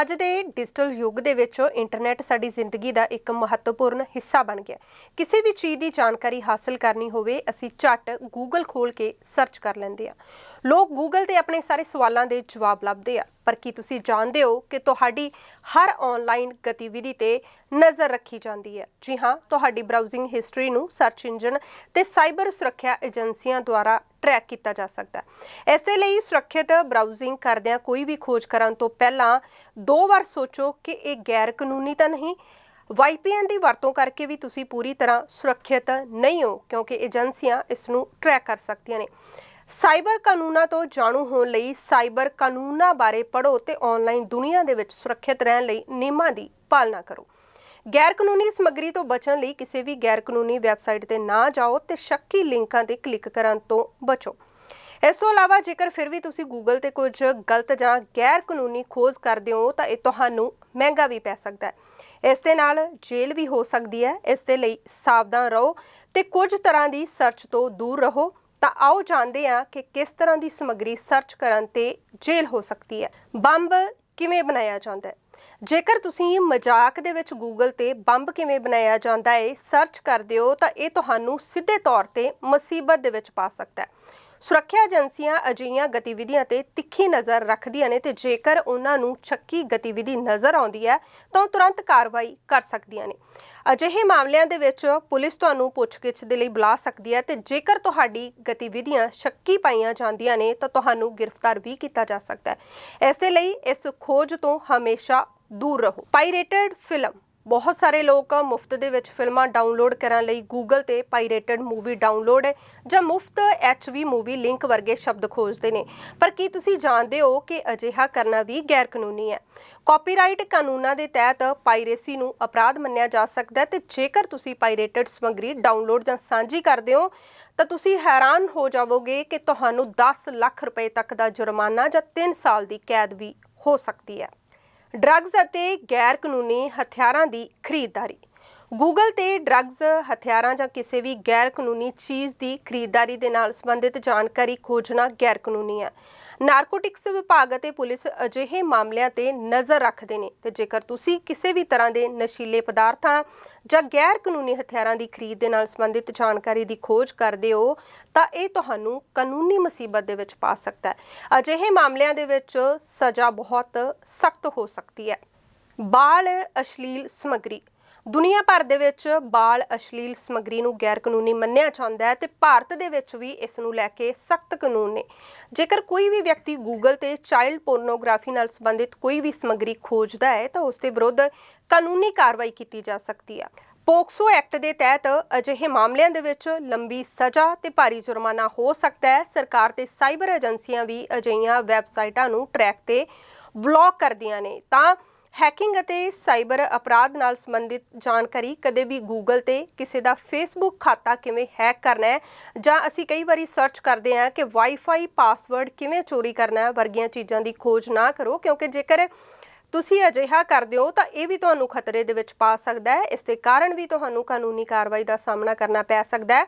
ਅੱਜ ਦੇ ਡਿਜੀਟਲ ਯੁੱਗ ਦੇ ਵਿੱਚ ਇੰਟਰਨੈਟ ਸਾਡੀ ਜ਼ਿੰਦਗੀ ਦਾ ਇੱਕ ਮਹੱਤਵਪੂਰਨ ਹਿੱਸਾ ਬਣ ਗਿਆ ਕਿਸੇ ਵੀ ਚੀਜ਼ ਦੀ ਜਾਣਕਾਰੀ ਹਾਸਲ ਕਰਨੀ ਹੋਵੇ, ਅਸੀਂ ਝੱਟ ਗੂਗਲ ਖੋਲ ਕੇ ਸਰਚ ਕਰ ਲੈਂਦੇ ਆ ਲੋਕ ਗੂਗਲ ਤੇ ਆਪਣੇ ਸਾਰੇ ਸਵਾਲਾਂ ਦੇ ਜਵਾਬ ਲੱਭਦੇ ਆ। ਪਰ ਕੀ ਤੁਸੀਂ ਜਾਣਦੇ ਹੋ ਕਿ ਤੁਹਾਡੀ ਹਰ ਆਨਲਾਈਨ ਗਤੀਵਿਧੀ ਤੇ ਨਜ਼ਰ ਰੱਖੀ ਜਾਂਦੀ ਹੈ? ਜੀ ਹਾਂ, ਤੁਹਾਡੀ ਬਰਾਊਜ਼ਿੰਗ ਹਿਸਟਰੀ ਨੂੰ ਸਰਚ ਇੰਜਨ ਤੇ ਸਾਈਬਰ ਸੁਰੱਖਿਆ ਏਜੰਸੀਆਂ ਦੁਆਰਾ ਟਰੈਕ ਕੀਤਾ ਜਾ ਸਕਦਾ ਹੈ। ਇਸੇ ਲਈ ਸੁਰੱਖਿਅਤ ਬਰਾਊਜ਼ਿੰਗ ਕਰਦਿਆਂ ਕੋਈ ਵੀ ਖੋਜ ਕਰਨ ਤੋਂ ਪਹਿਲਾਂ ਦੋ ਵਾਰ ਸੋਚੋ ਕਿ ਇਹ ਗੈਰ ਕਾਨੂੰਨੀ ਤਾਂ ਨਹੀਂ ਵਾਈਪੀਐਨ ਦੀ ਵਰਤੋਂ ਕਰਕੇ ਵੀ ਤੁਸੀਂ ਪੂਰੀ ਤਰ੍ਹਾਂ ਸੁਰੱਖਿਅਤ ਨਹੀਂ ਹੋ, ਕਿਉਂਕਿ ਏਜੰਸੀਆਂ ਇਸ ਨੂੰ ਟਰੈਕ ਕਰ ਸਕਦੀਆਂ ਨੇ। ਸਾਈਬਰ ਕਾਨੂੰਨਾਂ ਤੋਂ ਜਾਣੂ ਹੋਣ ਲਈ ਸਾਈਬਰ ਕਾਨੂੰਨਾਂ ਬਾਰੇ ਪੜ੍ਹੋ ਤੇ ਆਨਲਾਈਨ ਦੁਨੀਆ ਦੇ ਵਿੱਚ ਸੁਰੱਖਿਅਤ ਰਹਿਣ ਲਈ ਨਿਯਮਾਂ ਦੀ ਪਾਲਣਾ ਕਰੋ। ਗੈਰ ਕਾਨੂੰਨੀ ਸਮੱਗਰੀ ਤੋਂ ਬਚਣ ਲਈ ਕਿਸੇ ਵੀ ਗੈਰ ਕਾਨੂੰਨੀ ਵੈਬਸਾਈਟ ਤੇ ਨਾ ਜਾਓ ਤੇ ਸ਼ੱਕੀ ਲਿੰਕਾਂ ਤੇ ਕਲਿੱਕ ਕਰਨ ਤੋਂ ਬਚੋ। ਇਸ ਤੋਂ ਇਲਾਵਾ ਜੇਕਰ ਫਿਰ ਵੀ ਤੁਸੀਂ ਗੂਗਲ ਤੇ ਕੁਝ ਗਲਤ ਜਾਂ ਗੈਰ ਕਾਨੂੰਨੀ ਖੋਜ ਕਰਦੇ ਹੋ, ਤਾਂ ਇਹ ਤੁਹਾਨੂੰ ਮਹਿੰਗਾ ਵੀ ਪੈ ਸਕਦਾ ਹੈ। ਇਸ ਦੇ ਨਾਲ ਜੇਲ੍ਹ ਵੀ ਹੋ ਸਕਦੀ ਹੈ। ਇਸ ਦੇ ਲਈ ਸਾਵਧਾਨ ਰਹੋ ਤੇ ਕੁਝ ਤਰ੍ਹਾਂ ਦੀ ਸਰਚ ਤੋਂ ਦੂਰ ਰਹੋ। ਤਾਂ ਆਓ ਜਾਣਦੇ ਹਾਂ ਕਿ ਕਿਸ ਤਰ੍ਹਾਂ ਦੀ ਸਮੱਗਰੀ ਸਰਚ ਕਰਨ ਤੇ ਜੇਲ੍ਹ ਹੋ ਸਕਦੀ ਹੈ। ਬੰਬ ਕਿਵੇਂ ਬਣਾਇਆ ਜਾਂਦਾ ਹੈ? ਜੇਕਰ ਤੁਸੀਂ ਮਜ਼ਾਕ ਦੇ ਵਿੱਚ ਗੂਗਲ ਤੇ ਬੰਬ ਕਿਵੇਂ ਬਣਾਇਆ ਜਾਂਦਾ ਹੈ ਸਰਚ ਕਰਦੇ ਹੋ ਤਾਂ ਇਹ ਤੁਹਾਨੂੰ ਸਿੱਧੇ ਤੌਰ ਤੇ ਮੁਸੀਬਤ ਦੇ ਵਿੱਚ ਪਾ ਸਕਦਾ ਹੈ। ਸੁਰੱਖਿਆ ਏਜੰਸੀਆਂ ਅਜਿਹੀਆਂ ਗਤੀਵਿਧੀਆਂ ਤੇ ਤਿੱਖੀ ਨਜ਼ਰ ਰੱਖਦੀਆਂ ਨੇ ਤੇ ਜੇਕਰ ਉਹਨਾਂ ਨੂੰ ਛੱਕੀ ਗਤੀਵਿਧੀ ਨਜ਼ਰ ਆਉਂਦੀ ਹੈ, ਤਾਂ ਉਹ ਤੁਰੰਤ ਕਾਰਵਾਈ ਕਰ ਸਕਦੀਆਂ ਨੇ। ਅਜਿਹੇ ਮਾਮਲਿਆਂ ਦੇ ਵਿੱਚ ਪੁਲਿਸ ਤੁਹਾਨੂੰ ਪੁੱਛਗਿੱਛ ਦੇ ਲਈ ਬੁਲਾ ਸਕਦੀ ਹੈ ਤੇ ਜੇਕਰ ਤੁਹਾਡੀ ਗਤੀਵਿਧੀਆਂ ਸ਼ੱਕੀ ਪਾਈਆਂ ਜਾਂਦੀਆਂ ਨੇ, ਤਾਂ ਤੁਹਾਨੂੰ ਗ੍ਰਿਫਤਾਰ ਵੀ ਕੀਤਾ ਜਾ ਸਕਦਾ ਹੈ। ਇਸੇ ਲਈ ਇਸ ਖੋਜ ਤੋਂ ਹਮੇਸ਼ਾ ਦੂਰ ਰਹੋ। ਪਾਇਰੇਟਡ ਫਿਲਮ ਬਹੁਤ ਸਾਰੇ ਲੋਕ ਮੁਫਤ ਦੇ ਵਿੱਚ ਫਿਲਮਾਂ ਡਾਊਨਲੋਡ ਕਰਨ ਲਈ ਗੂਗਲ ਤੇ ਪਾਇਰੇਟਡ ਮੂਵੀ ਡਾਊਨਲੋਡ ਜਾਂ ਮੁਫਤ ਐਚਵੀ ਮੂਵੀ ਲਿੰਕ ਵਰਗੇ ਸ਼ਬਦ ਖੋਜਦੇ ਨੇ। ਪਰ ਕੀ ਤੁਸੀਂ ਜਾਣਦੇ ਹੋ ਕਿ ਅਜਿਹਾ ਕਰਨਾ ਵੀ ਗੈਰ ਕਾਨੂੰਨੀ ਹੈ? ਕਾਪੀਰਾਈਟ ਕਾਨੂੰਨਾਂ ਦੇ ਤਹਿਤ ਪਾਇਰੇਸੀ ਨੂੰ ਅਪਰਾਧ ਮੰਨਿਆ ਜਾ ਸਕਦਾ ਹੈ ਤੇ ਜੇਕਰ ਤੁਸੀਂ ਪਾਇਰੇਟਡ ਸਮੱਗਰੀ ਡਾਊਨਲੋਡ ਜਾਂ ਸਾਂਝੀ ਕਰਦੇ ਹੋ, ਤਾਂ ਤੁਸੀਂ ਹੈਰਾਨ ਹੋ ਜਾਵੋਗੇ ਕਿ ਤੁਹਾਨੂੰ 10 ਲੱਖ ਰੁਪਏ ਤੱਕ ਦਾ ਜੁਰਮਾਨਾ ਜਾਂ 3 ਸਾਲ ਦੀ ਕੈਦ ਵੀ ਹੋ ਸਕਦੀ ਹੈ। ਡਰੱਗਸ ਅਤੇ ਗੈਰ ਕਾਨੂੰਨੀ ਹਥਿਆਰਾਂ ਦੀ ਖਰੀਦਦਾਰੀ। ਗੂਗਲ ਤੇ ਡਰੱਗਸ ਹਥਿਆਰਾਂ ਜਾਂ ਕਿਸੇ ਵੀ ਗੈਰ ਕਾਨੂੰਨੀ ਚੀਜ਼ ਦੀ ਖਰੀਦਦਾਰੀ ਦੇ ਨਾਲ ਸੰਬੰਧਿਤ ਜਾਣਕਾਰੀ ਖੋਜਣਾ ਗੈਰ ਕਾਨੂੰਨੀ ਹੈ। ਨਾਰਕੋਟਿਕਸ ਵਿਭਾਗ ਅਤੇ ਪੁਲਿਸ ਅਜਿਹੇ ਮਾਮਲਿਆਂ ਤੇ ਨਜ਼ਰ ਰੱਖਦੇ ਨੇ ਤੇ ਜੇਕਰ ਤੁਸੀਂ ਕਿਸੇ ਵੀ ਤਰ੍ਹਾਂ ਦੇ ਨਸ਼ੀਲੇ ਪਦਾਰਥਾਂ ਜਾਂ ਗੈਰ ਕਾਨੂੰਨੀ ਹਥਿਆਰਾਂ ਦੀ ਖਰੀਦ ਦੇ ਨਾਲ ਸੰਬੰਧਿਤ ਜਾਣਕਾਰੀ ਦੀ ਖੋਜ ਕਰਦੇ ਹੋ, ਤਾਂ ਇਹ ਤੁਹਾਨੂੰ ਕਾਨੂੰਨੀ ਮੁਸੀਬਤ ਦੇ ਵਿੱਚ ਪਾ ਸਕਦਾ ਹੈ। ਅਜਿਹੇ ਮਾਮਲਿਆਂ ਦੇ ਵਿੱਚ ਸਜ਼ਾ ਬਹੁਤ ਸਖਤ ਹੋ ਸਕਦੀ ਹੈ। ਬਾਲ ਅਸ਼ਲੀਲ ਸਮੱਗਰੀ ਦੁਨੀਆ ਭਰ ਦੇ ਵਿੱਚ ਬਾਲ ਅਸ਼ਲੀਲ ਸਮੱਗਰੀ ਨੂੰ ਗੈਰ ਕਾਨੂੰਨੀ ਮੰਨਿਆ ਜਾਂਦਾ ਹੈ ਤੇ ਭਾਰਤ ਦੇ ਵਿੱਚ ਵੀ ਇਸ ਨੂੰ ਲੈ ਕੇ ਸਖਤ ਕਾਨੂੰਨ ਨੇ। ਜੇਕਰ ਕੋਈ ਵੀ ਵਿਅਕਤੀ ਗੂਗਲ ਤੇ ਚਾਈਲਡ ਪੋਰਨੋਗ੍ਰਾਫੀ ਨਾਲ ਸੰਬੰਧਿਤ ਕੋਈ ਵੀ ਸਮੱਗਰੀ ਖੋਜਦਾ ਹੈ, ਤਾਂ ਉਸ ਦੇ ਵਿਰੁੱਧ ਕਾਨੂੰਨੀ ਕਾਰਵਾਈ ਕੀਤੀ ਜਾ ਸਕਦੀ ਹੈ। ਪੋਕਸੋ ਐਕਟ ਦੇ ਤਹਿਤ ਅਜਿਹੇ ਮਾਮਲਿਆਂ ਦੇ ਵਿੱਚ ਲੰਬੀ ਸਜ਼ਾ ਤੇ ਭਾਰੀ ਜੁਰਮਾਨਾ ਹੋ ਸਕਦਾ ਹੈ। ਸਰਕਾਰ ਤੇ ਸਾਈਬਰ ਏਜੰਸੀਆਂ ਵੀ ਅਜਿਹੀਆਂ ਵੈਬਸਾਈਟਾਂ ਨੂੰ ਟਰੈਕ ਤੇ ਬਲੌਕ ਕਰਦੀਆਂ ਨੇ। ਤਾਂ ਹੈਕਿੰਗ ਅਤੇ ਸਾਈਬਰ ਅਪਰਾਧ ਨਾਲ ਸੰਬੰਧਿਤ ਜਾਣਕਾਰੀ ਕਦੇ ਵੀ ਗੂਗਲ ਤੇ ਕਿਸੇ ਦਾ ਫੇਸਬੁੱਕ ਖਾਤਾ ਕਿਵੇਂ ਹੈਕ ਕਰਨਾ ਹੈ ਜਾਂ ਅਸੀਂ ਕਈ ਵਾਰੀ ਸਰਚ ਕਰਦੇ ਹਾਂ ਕਿ ਵਾਈਫਾਈ ਪਾਸਵਰਡ ਕਿਵੇਂ ਚੋਰੀ ਕਰਨਾ ਹੈ ਵਰਗੀਆਂ ਚੀਜ਼ਾਂ ਦੀ ਖੋਜ ਨਾ ਕਰੋ, ਕਿਉਂਕਿ ਜੇਕਰ ਤੁਸੀਂ ਅਜਿਹਾ ਕਰਦੇ ਹੋ ਤਾਂ ਇਹ ਵੀ ਤੁਹਾਨੂੰ ਖਤਰੇ ਦੇ ਵਿੱਚ ਪਾ ਸਕਦਾ ਹੈ, ਇਸ ਦੇ ਕਾਰਨ ਵੀ ਤੁਹਾਨੂੰ ਕਾਨੂੰਨੀ ਕਾਰਵਾਈ ਦਾ ਸਾਹਮਣਾ ਕਰਨਾ ਪੈ ਸਕਦਾ ਹੈ।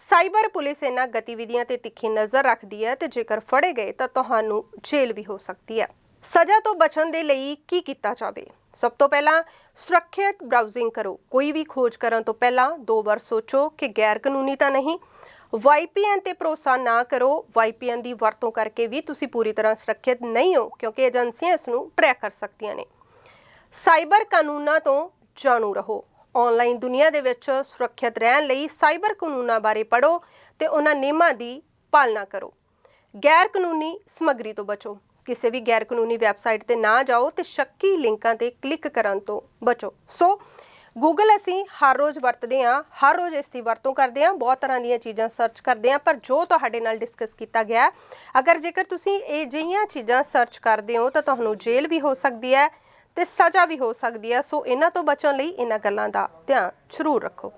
ਸਾਈਬਰ ਪੁਲਿਸ ਇਹਨਾਂ ਗਤੀਵਿਧੀਆਂ ਤੇ ਤਿੱਖੀ ਨਜ਼ਰ ਰੱਖਦੀ ਹੈ ਤੇ ਜੇਕਰ ਫੜੇ ਗਏ ਤਾਂ ਤੁਹਾਨੂੰ ਜੇਲ੍ਹ ਵੀ ਹੋ ਸਕਦੀ ਹੈ। ਸਜ਼ਾ ਤੋਂ ਬਚਣ ਦੇ ਲਈ ਕੀ ਕੀਤਾ ਜਾਵੇ? ਸਭ ਤੋਂ ਪਹਿਲਾਂ ਸੁਰੱਖਿਅਤ ਬਰਾਊਜ਼ਿੰਗ ਕਰੋ। ਕੋਈ ਵੀ ਖੋਜ ਕਰਨ ਤੋਂ ਪਹਿਲਾਂ ਦੋ ਵਾਰ ਸੋਚੋ ਕਿ ਗੈਰ ਕਾਨੂੰਨੀ ਤਾਂ ਨਹੀਂ। VPN ਤੇ ਭਰੋਸਾ ਨਾ ਕਰੋ। VPN ਦੀ ਵਰਤੋਂ ਕਰਕੇ ਵੀ ਤੁਸੀਂ ਪੂਰੀ ਤਰ੍ਹਾਂ ਸੁਰੱਖਿਅਤ ਨਹੀਂ ਹੋ, ਕਿਉਂਕਿ ਏਜੰਸੀਆਂ ਇਸ ਨੂੰ ਟਰੈਕ ਕਰ ਸਕਦੀਆਂ ਨੇ। ਸਾਈਬਰ ਕਾਨੂੰਨਾਂ ਤੋਂ ਜਾਣੂ ਰਹੋ। ਆਨਲਾਈਨ ਦੁਨੀਆ ਦੇ ਵਿੱਚ ਸੁਰੱਖਿਅਤ ਰਹਿਣ ਲਈ ਸਾਈਬਰ ਕਾਨੂੰਨਾਂ ਬਾਰੇ ਪੜ੍ਹੋ ਤੇ ਉਹਨਾਂ ਨਿਯਮਾਂ ਦੀ ਪਾਲਣਾ ਕਰੋ। ਗੈਰ ਕਾਨੂੰਨੀ ਸਮੱਗਰੀ ਤੋਂ ਬਚੋ। ਕਿਸੇ ਵੀ ਗੈਰ ਕਾਨੂੰਨੀ ਵੈਬਸਾਈਟ ਤੇ ਨਾ ਜਾਓ ਤੇ ਸ਼ੱਕੀ ਲਿੰਕਾਂ ਤੇ ਕਲਿੱਕ ਕਰਨ ਤੋਂ ਬਚੋ। ਸੋ ਗੂਗਲ ਅਸੀਂ ਹਰ ਰੋਜ਼ ਵਰਤਦੇ ਹਾਂ, ਹਰ ਰੋਜ਼ ਇਸ ਦੀ ਵਰਤੋਂ ਕਰਦੇ ਹਾਂ, ਬਹੁਤ ਤਰ੍ਹਾਂ ਦੀਆਂ ਚੀਜ਼ਾਂ ਸਰਚ ਕਰਦੇ ਹਾਂ, ਪਰ ਜੋ ਤੁਹਾਡੇ ਨਾਲ ਡਿਸਕਸ ਕੀਤਾ ਗਿਆ ਅਗਰ ਜੇਕਰ ਤੁਸੀਂ ਇਹ ਜਿਹੀਆਂ ਚੀਜ਼ਾਂ ਸਰਚ ਕਰਦੇ ਹੋ, ਤਾਂ ਤੁਹਾਨੂੰ ਜੇਲ੍ਹ ਵੀ ਹੋ ਸਕਦੀ ਹੈ ਤੇ ਸਜ਼ਾ ਵੀ ਹੋ ਸਕਦੀ ਹੈ। ਸੋ, ਇਹਨਾਂ ਤੋਂ ਬਚਣ ਲਈ ਇਹਨਾਂ ਗੱਲਾਂ ਦਾ ਧਿਆਨ ਜ਼ਰੂਰ ਰੱਖੋ।